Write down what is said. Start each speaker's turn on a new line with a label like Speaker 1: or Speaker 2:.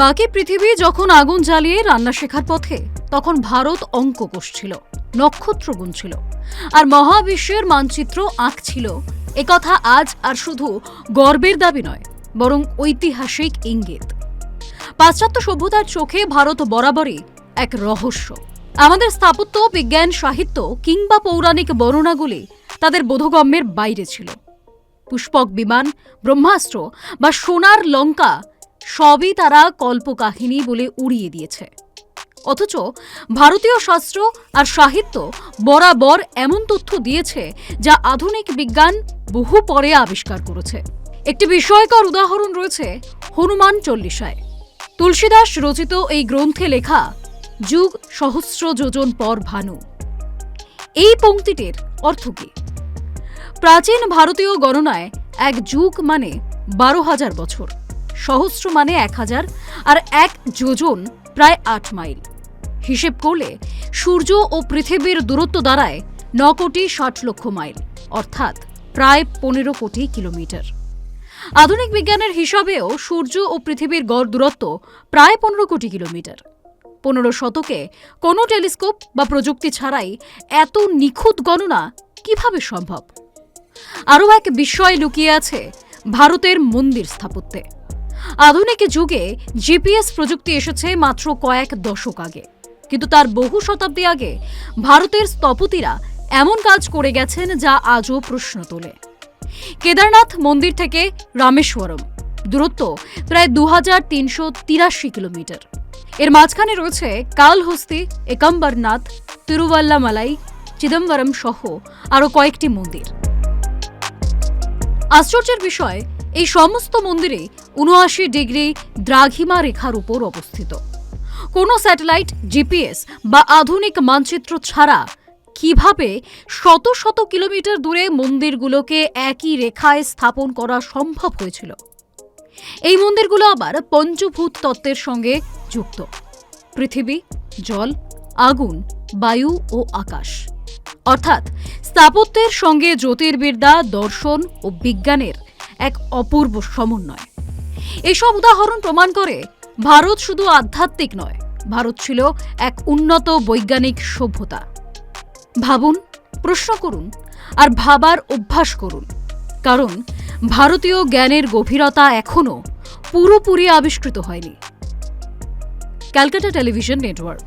Speaker 1: বাকি পৃথিবী যখন আগুন জ্বালিয়ে রান্না শেখার পথে, তখন ভারত অঙ্ক কষছিল নক্ষত্র গুনছিল আর মহাবিশ্বের মানচিত্র আঁকছিল একথা আজ আর শুধু গর্বের দাবি নয়, বরং ঐতিহাসিক ইঙ্গিত। পাশ্চাত্য সভ্যতার চোখে ভারত বরাবরই এক রহস্য। আমাদের স্থাপত্য, বিজ্ঞান, সাহিত্য কিংবা পৌরাণিক বর্ণনাগুলি তাদের বোধগম্যের বাইরে ছিল। পুষ্পক বিমান, ব্রহ্মাস্ত্র বা সোনার লঙ্কা সবই তারা কল্পকাহিনী বলে উড়িয়ে দিয়েছে। অথচ ভারতীয় শাস্ত্র আর সাহিত্য বরাবর এমন তথ্য দিয়েছে যা আধুনিক বিজ্ঞান বহু পরে আবিষ্কার করেছে। একটি বিস্ময়কর উদাহরণ রয়েছে হনুমান চল্লিশায়। তুলসীদাস রচিত এই গ্রন্থে লেখা, যুগ সহস্র যোজন পর ভানু। এই পংক্তিটির অর্থ কি? প্রাচীন ভারতীয় গণনায় এক যুগ মানে বারো হাজার বছর। সহস্র মানে এক হাজার, আর এক যোজন প্রায় আট মাইল। হিসেব করলে সূর্য ও পৃথিবীর দূরত্ব দাঁড়ায় ন কোটি ষাট লক্ষ মাইল, অর্থাৎ প্রায় পনেরো কোটি কিলোমিটার। আধুনিক বিজ্ঞানের হিসাবেও সূর্য ও পৃথিবীর গড় দূরত্ব প্রায় পনেরো কোটি কিলোমিটার। পনেরো শতকে কোনো টেলিস্কোপ বা প্রযুক্তি ছাড়াই এত নিখুঁত গণনা কীভাবে সম্ভব? আরও এক বিস্ময় লুকিয়ে আছে ভারতের মন্দির স্থাপত্যে। আধুনিক যুগে জিপিএস প্রযুক্তি এসেছে মাত্র কয়েক দশক আগে। কিন্তু তার বহু শতাব্দী আগে ভারতের স্থপতিরা এমন কাজ করে গেছেন যা আজও প্রশ্ন তোলে। কেদারনাথ মন্দির থেকে রামেশ্বরম, দূরত্ব প্রায় দু কিলোমিটার। এর মাঝখানে রয়েছে কালহস্তি, একাম্বরনাথ, তিরুভাল্লামালাই, চিদম্বরম সহ আরও কয়েকটি মন্দির। আশ্চর্যের বিষয় এই সমস্ত মন্দিরে উনআশি ডিগ্রি দ্রাঘিমা রেখার উপর অবস্থিত। কোনো স্যাটেলাইট, জিপিএস বা আধুনিক মানচিত্র ছাড়া কীভাবে শত শত কিলোমিটার দূরে মন্দিরগুলোকে একই রেখায় স্থাপন করা সম্ভব হয়েছিল? এই মন্দিরগুলো আবার পঞ্চভূত তত্ত্বের সঙ্গে যুক্ত। পৃথিবী, জল, আগুন, বায়ু ও আকাশ। অর্থাৎ স্থাপত্যের সঙ্গে জ্যোতির্বিদ্যা, দর্শন ও বিজ্ঞানের এক অপূর্ব সমন্বয়। এসব উদাহরণ প্রমাণ করে ভারত শুধু আধ্যাত্মিক নয়, ভারত ছিল এক উন্নত বৈজ্ঞানিক সভ্যতা। ভাবুন, প্রশ্ন করুন, আর ভাবার অভ্যাস করুন। কারণ ভারতীয় জ্ঞানের গভীরতা এখনও পুরোপুরি আবিষ্কৃত হয়নি। Calcutta television network.